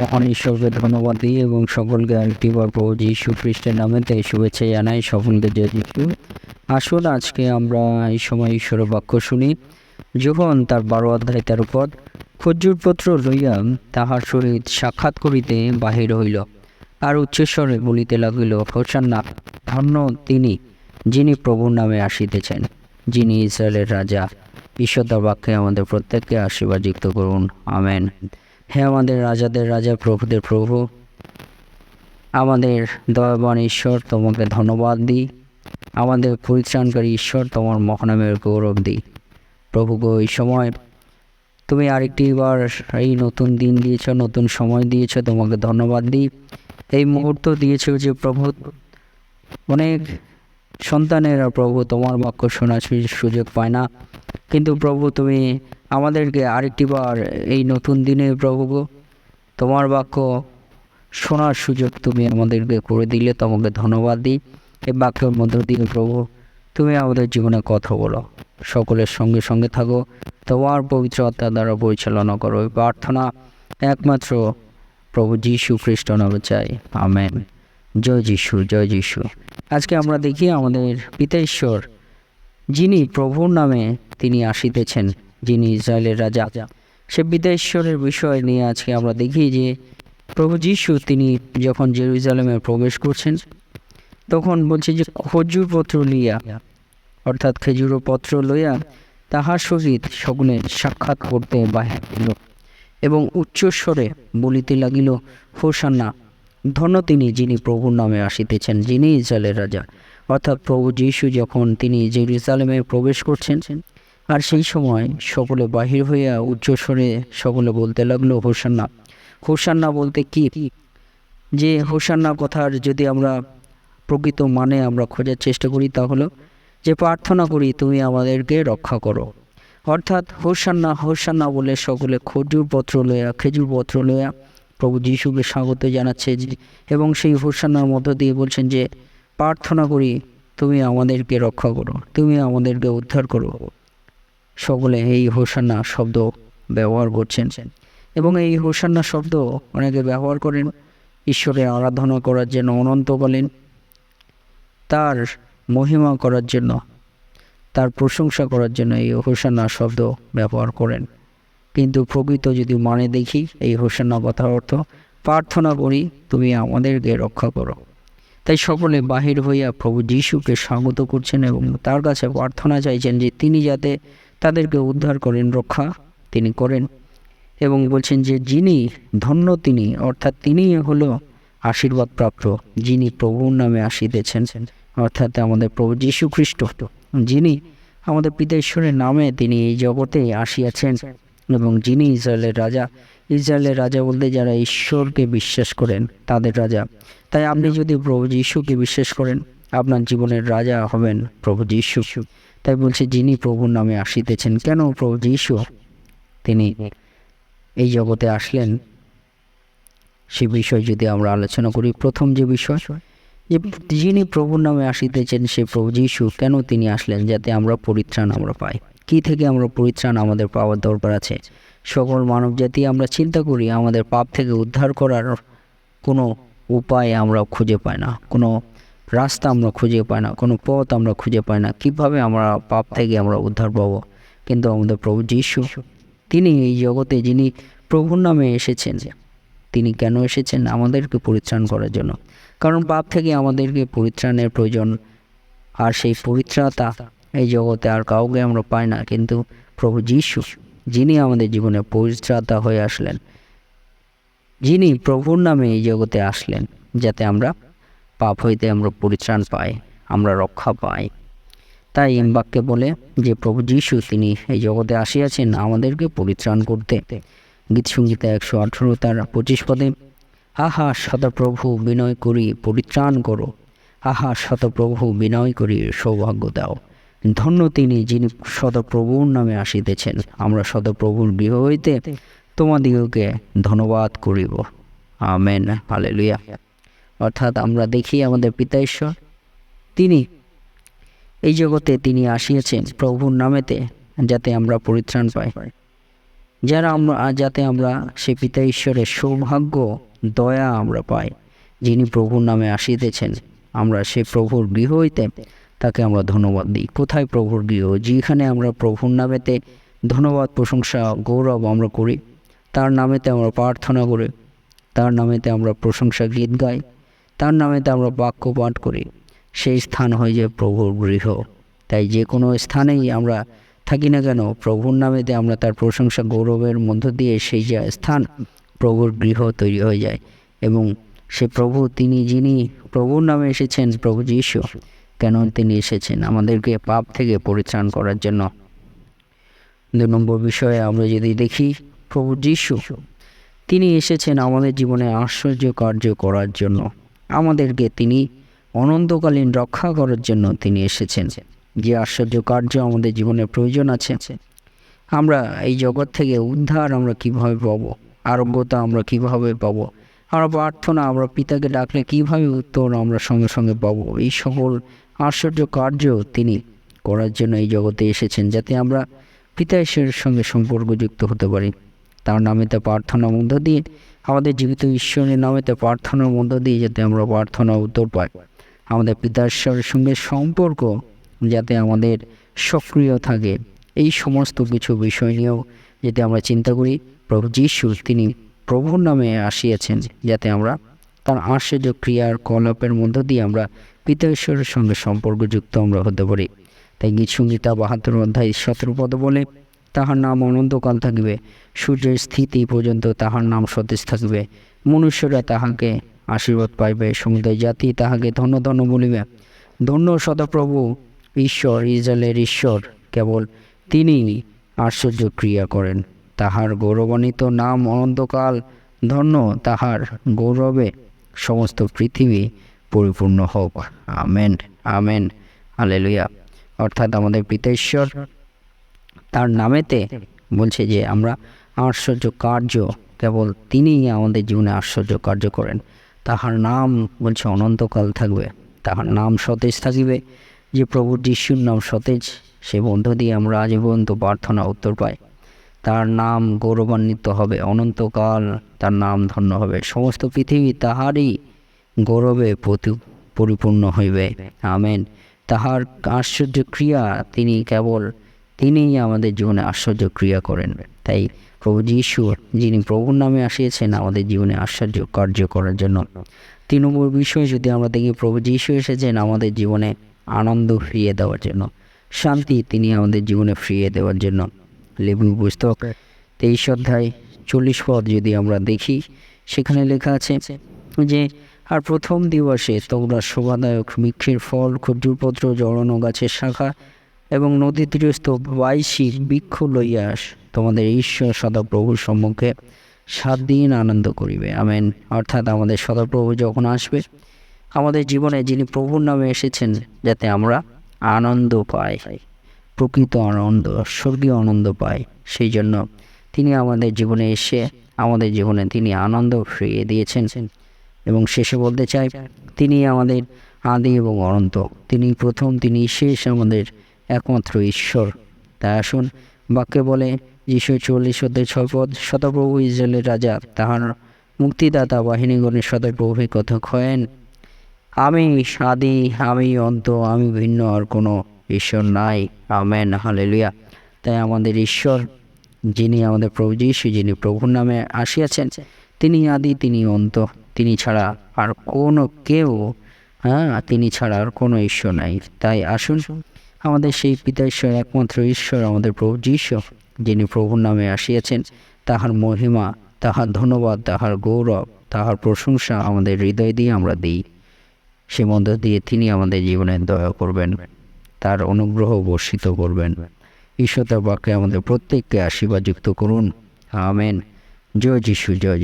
মহান ঈশ্বরকে ধন্যবাদ দিই এবং সকলকে আরেকটি বার প্রভু যীশু খ্রিস্টের নামেতে শুভেচ্ছা জানাই, সকলকে জয় যীশু। আসুন আজকে আমরা এই সময় ঈশ্বরের বাক্য শুনি। যখন তার বারো অধ্যায় তের পদ খজ্জুরপত্র লইয়া তাহার সহিত সাক্ষাৎ করিতে বাহির হইল। আর উচ্চস্বরে বলিতে লাগিল হোসান্না ধন্য তিনি যিনি প্রভুর নামে আসিতেছেন, যিনি ইসরায়েলের রাজা। ঈশ্বর বাক্যে আমাদের প্রত্যেককে আশীর্বাদ যুক্ত করুন। আমেন। হে আমাদের রাজাদের, রাজা প্রভুদের প্রভু। আমাদের দয়াবান ঈশ্বর, তোমাকে ধন্যবাদ দিই। আমাদের পরিত্রাণকারী ঈশ্বর, তোমার মহানামের গৌরব দিই। প্রভু গো, এই সময় তুমি আরেকটি বার এই নতুন দিন দিয়েছ, নতুন সময় দিয়েছ, তোমাকে ধন্যবাদ দিই। এই মুহূর্ত দিয়েছ যে প্রভু, অনেক সন্তানেরা প্রভু তোমার বাক্য শোনার সুযোগ পায় না। কিন্তু প্রভু তুমি আমাদেরকে আরেকটি বার এই নতুন দিনে প্রভু গো, তোমার বাক্য শোনার সুযোগ তুমি আমাদেরকে করে দিলে তোমাকে ধন্যবাদ দিই। এই বাক্যের মধ্য দিয়ে প্রভু তুমি আমাদের জীবনে কথা বলো। সকলের সঙ্গে সঙ্গে থাকো। তোমার পবিত্র আত্মা দ্বারা পরিচালনা করো। প্রার্থনা একমাত্র প্রভু যীশু খ্রিস্ট নামে চাই। আমেন। জয় যিশু জয় যিশু। আজকে আমরা দেখি আমাদের পিতা ঈশ্বর যিনি প্রভুর নামে তিনি আসিতেছেন, যিনি ইসরায়েলের রাজা। সে পিতা ঈশ্বরের বিষয় নিয়ে আজকে আমরা দেখি যে প্রভু যীশু তিনি যখন জেরুজালেমে প্রবেশ করছেন, তখন বলছে যে খজুর পত্র লইয়া, অর্থাৎ খেজুর পত্র লইয়া তাহার সহিত সকলে সাক্ষাৎ করতে বাহির এবং উচ্চস্বরে বলিতে লাগিল, হোসান্না ধন্য তিনি যিনি প্রভুর নামে আসিতেছেন, যিনি ইসরায়েলের রাজা। অর্থাৎ প্রভু যীশু যখন তিনি জেরুজালেমে প্রবেশ করছেন, আর সেই সময় সকলে বাহির হইয়া উচ্চস্বরে সকলে বলতে লাগল, হোসান্না হোসান্না বলতে কি? যে হোসান্না কথার যদি আমরা প্রকৃত মানে আমরা খোঁজার চেষ্টা করি তা হলো যে প্রার্থনা করি, তুমি আমাদেরকে রক্ষা করো। অর্থাৎ হোসান্না হোসান্না বলে সকলে খজুর পত্র লইয়া, খেজুর পত্র লইয়া প্রভু যিশুকে স্বাগত জানাচ্ছে যে- এবং সেই হোসান্নার মধ্য দিয়ে বলছেন যে, প্রার্থনা করি, তুমি আমাদেরকে রক্ষা করো, তুমি আমাদেরকে উদ্ধার করো। সকলে এই হোসান্না শব্দ ব্যবহার করছেন। এবং এই হোসান্না শব্দ অনেকে ব্যবহার করেন, ঈশ্বরের আরাধনা করার জন্য, অনন্তকালীন তার মহিমা করার জন্য, তার প্রশংসা করার জন্য এই হোসান্না শব্দ ব্যবহার করেন। কিন্তু প্রকৃত যদি মানে দেখি, এই হোসান্না কথার অর্থ, প্রার্থনা করি তুমি আমাদেরকে রক্ষা করো। তাই সকলে বাহির হইয়া প্রভু যিশুকে স্বাগত করছেন এবং তার কাছে প্রার্থনা চাইছেন যে তিনি যাতে তাদেরকে উদ্ধার করেন, রক্ষা তিনি করেন এবং বলছেন যে যিনি ধন্য তিনি, অর্থাৎ তিনি হলো আশীর্বাদ প্রাপ্ত, যিনি প্রভুর নামে আসিতেছেন, অর্থাৎ আমাদের প্রভু যীশু খ্রিস্ট। যিনি আমাদের পিতা ঈশ্বরের নামে তিনি এই জগতে আসিয়াছেন। এবং যিনি ইসরায়েলের রাজা ইসরায়েলের রাজা বলতে যারা ঈশ্বরকে বিশ্বাস করেন, তাদের রাজা। তাই আপনি যদি প্রভু যীশুকে বিশ্বাস করেন, আপনার জীবনের রাজা হবেন প্রভু যীশু। তাই বলছে, যিনি প্রভুর নামে আসিতেছেন, কেন প্রভু যীশু? তিনি এই জগতে আসলেন। সে বিষয় যদি আমরা আলোচনা করি, প্রথম যে বিষয়, যে যিনি প্রভুর নামে আসিতেছেন, সে প্রভু যীশু, কেন তিনি আসলেন, যাতে আমরা পরিত্রাণ আমরা পাই? কি থেকে আমরা পরিত্রাণ আমাদের পাওয়ার দরকার আছে? সকল মানব জাতি আমরা চিন্তা করি, আমাদের পাপ থেকে উদ্ধার করার কোনো উপায় আমরা খুঁজে পাই না, কোনো রাস্তা আমরা খুঁজে পাই না, কোনো পথ আমরা খুঁজে পাই না। কীভাবে আমরা পাপ থেকে আমরা উদ্ধার পাবো? কিন্তু আমাদের প্রভু যীশু, তিনি এই জগতে যিনি প্রভুর নামে এসেছেন যে তিনি কেন এসেছেন? আমাদেরকে পরিত্রাণ করার জন্য। কারণ পাপ থেকে আমাদেরকে পরিত্রাণের প্রয়োজন, আর সেই পবিত্রতা এই জগতে আর কাউকে আমরা পাই না, কিন্তু প্রভু যীশু, যিনি আমাদের জীবনে পবিত্রতা হয়ে আসলেন, যিনি প্রভুর নামে এই জগতে আসলেন, যাতে আমরা পাপ হইতে আমরা পরিত্রাণ পাই, আমরা রক্ষা পাই। তাই বাক্যে বলে যে, প্রভু যীশু, তিনি এই জগতে আসিয়াছেন আমাদেরকে পরিত্রাণ করতে। গীত সঙ্গীতা একশো আঠেরো, তার পঁচিশ পদে আহা শতপ্রভু, বিনয় করি, পরিত্রাণ করো। আহা শতপ্রভু, বিনয় করি, সৌভাগ্য দাও। ধন্য তিনি যিনি শতপ্রভুর নামে আসিতেছেন। আমরা শতপ্রভুর গৃহ হইতে তোমাদিগকে ধন্যবাদ করিব। আমেন। হালেলুয়া। অর্থাৎ আমরা দেখি আমাদের পিতা ঈশ্বর, তিনি এই জগতে তিনি আসিয়াছেন প্রভুর নামেতে যাতে আমরা পরিত্রাণ পাই। যারা আমরা, যাতে আমরা সে পিতা ঈশ্বরের সৌভাগ্য, দয়া আমরা পাই, যিনি প্রভুর নামে আসিতেছেন। আমরা সে প্রভুর গৃহ হইতে তাকে আমরা ধন্যবাদ দিই। কোথায় প্রভুর গৃহ? যেখানে আমরা প্রভুর নামেতে ধন্যবাদ, প্রশংসা, গৌরব আমরা করি, তার নামেতে আমরা প্রার্থনা করি, তার নামেতে আমরা প্রশংসা গীত গাই, তার নামেতে আমরা বাক্য পাঠ করি। সেই স্থান হয়ে যায় প্রভুর গৃহ। তাই যে কোনো স্থানেই আমরা থাকি না কেন, প্রভুর নামেতে আমরা তার প্রশংসা, গৌরবের মধ্য দিয়ে সেই যে স্থান প্রভুর গৃহ তৈরি হয়ে যায়। এবং সে প্রভু, তিনি যিনি প্রভুর নামে এসেছেন, প্রভু যীশু কেন তিনি এসেছেন? আমাদেরকে পাপ থেকে পরিত্রাণ করার জন্য। দু নম্বর বিষয়ে আমরা যদি দেখি, প্রভু যীশু, তিনি এসেছেন আমাদের জীবনে আশ্চর্য কার্য করার জন্য। আমাদেরকে তিনি অনন্তকালীন রক্ষা করার জন্য তিনি এসেছেন। যে আশ্চর্য কার্য আমাদের জীবনে প্রয়োজন আছে। আমরা এই জগৎ থেকে উদ্ধার আমরা কীভাবে পাবো? আরোগ্যতা আমরা কীভাবে পাবো? আমরা প্রার্থনা আমরা পিতাকে ডাকলে কীভাবে উত্তর আমরা সঙ্গে সঙ্গে পাবো? এই সকল আশ্চর্য কার্য তিনি করার জন্য এই জগতে এসেছেন যাতে আমরা পিতা ঈশ্বরের সঙ্গে সম্পর্কযুক্ত হতে পারি। তার নামে নামেতে প্রার্থনার মধ্য দিয়ে আমাদের জীবিত ঈশ্বরের নামে নামেতে প্রার্থনার মধ্য দিয়ে যাতে আমরা প্রার্থনা উত্তর পাই। আমাদের পিতা ঈশ্বরের সঙ্গে সম্পর্ক যাতে আমাদের সক্রিয় থাকে। এই সমস্ত কিছু বিষয় নিয়েও যাতে আমরা চিন্তা করি, প্রভু যীশু তিনি প্রভুর নামে আসিয়াছেন যাতে আমরা তার আশ্চর্য ক্রিয়ার কলাপের মধ্য দিয়ে আমরা পিতা ঈশ্বরের সঙ্গে সম্পর্কযুক্ত আমরা হতে পারি। তাই গীত সঙ্গীতা বাহাত্তর অধ্যায় সতেরো পদ বলে, তাহার নাম অনন্তকাল থাকিবে, সূর্যের স্থিতি পর্যন্ত তাহার নাম সতেজ থাকিবে। মনুষ্যরা তাহাকে আশীর্বাদ পাইবে, সমুদয় জাতি তাহাকে ধন্য ধন্য বলিবে। ধন্য সদাপ্রভু, ঈশ্বর, ইসরায়েলের ঈশ্বর, কেবল তিনি আশ্চর্য ক্রিয়া করেন। তাহার গৌরবান্বিত নাম অনন্তকাল, ধন্য তাহার গৌরবে সমস্ত পৃথিবী পরিপূর্ণ হোক। Amen amen. হালেলুয়া। অর্থাৎ আমাদের পিতেশ্বর তার নামেতে বলছে যে আমরা আশ্চর্য কার্য কেবল তিনিই আমাদের জীবনে আশ্চর্য কার্য করেন। তাহার নাম বলছে অনন্তকাল থাকবে। তাহার নাম সতেজ থাকিবে। যে প্রভু যিশুর নাম সতেজ, সে মধ্য দিয়ে আমরা আজ পর্যন্ত প্রার্থনা উত্তর পাই। তার নাম গৌরবান্বিত হবে। অনন্তকাল তার নাম ধন্য হবে। সমস্ত পৃথিবী তাহারই গৌরবে পরিপূর্ণ হইবে। আমেন। তাহার আশ্চর্য ক্রিয়া তিনি কেবল তিনিই আমাদের জীবনে আশ্চর্য ক্রিয়া করেন। তাই প্রভু যীশু, যিনি প্রভুর নামে আসিয়েছেন, আমাদের জীবনে আশ্চর্য কার্য করার জন্য। তিন নম্বর বিষয় যদি আমরা দেখি, প্রভু যীশু এসেছেন আমাদের জীবনে আনন্দ ফিরিয়ে দেওয়ার জন্য। শান্তি তিনি আমাদের জীবনে ফিরিয়ে দেওয়ার জন্য। লেবু পুস্তক তেইশ অধ্যায় চল্লিশ পদ যদি আমরা দেখি, সেখানে লেখা আছে যে আর প্রথম দিবসে তোমরা শোভাদায়ক বৃক্ষের ফল খজুরপত্র জড়ানো গাছের শাখা এবং নদী তীরস্থ বাইশি বৃক্ষ লইয়া আস। তোমাদের ঈশ্বর সদাপ্রভুর সম্মুখে সাত দিন আনন্দ করিবে। আমেন। অর্থাৎ আমাদের সদাপ্রভু যখন আসবে, আমাদের জীবনে যিনি প্রভুর নামে এসেছেন, যাতে আমরা আনন্দ পাই, প্রকৃত আনন্দ, স্বর্গীয় আনন্দ পাই, সেই জন্য তিনি আমাদের জীবনে এসে, আমাদের জীবনে তিনি আনন্দ ফিরিয়ে দিয়েছেন। এবং শেষে বলতে চাই, তিনি আমাদের আদি এবং অনন্ত। তিনি প্রথম, তিনি শেষ আমাদের একমাত্র ঈশ্বর। তাই আসুন, বাক্যে বলে, যিশু চল্লিশ অধ্যায় ছয় পদ, শতপ্রভু ইসরায়েলের রাজা, তাহার মুক্তিদাতা বাহিনীগণের শতপ্রভুর কথা খয়েন আমি আদি, আমি অন্ত আমি ভিন্ন, আর কোনো ঈশ্বর নাই। Amen, hallelujah. তাই আমাদের ঈশ্বর, যিনি আমাদের প্রভু যীশু, যিনি প্রভুর নামে আসিয়াছেন, তিনি আদি, তিনি অন্ত তিনি ছাড়া আর কোনো কেউ হ্যাঁ তিনি ছাড়া আর কোনো ঈশ্বর নাই। তাই আসুন, আমাদের সেই পিতা ঈশ্বর, একমাত্র ঈশ্বর, আমাদের প্রভু যীশু, যিনি প্রভুর নামে আসিয়াছেন, তাহার মহিমা, তাহার ধন্যবাদ, তাহার গৌরব, তাহার প্রশংসা আমাদের হৃদয় দিয়ে আমরা দিই। সে মধ্য দিয়ে তিনি আমাদের জীবনে দয়া করবেন, তার অনুগ্রহ বর্ষিত করবেন। ঈশ্বর তার বাক্যে আমাদের প্রত্যেককে আশীর্বাদ যুক্ত করুন। আমেন। জয় যিশু, জয়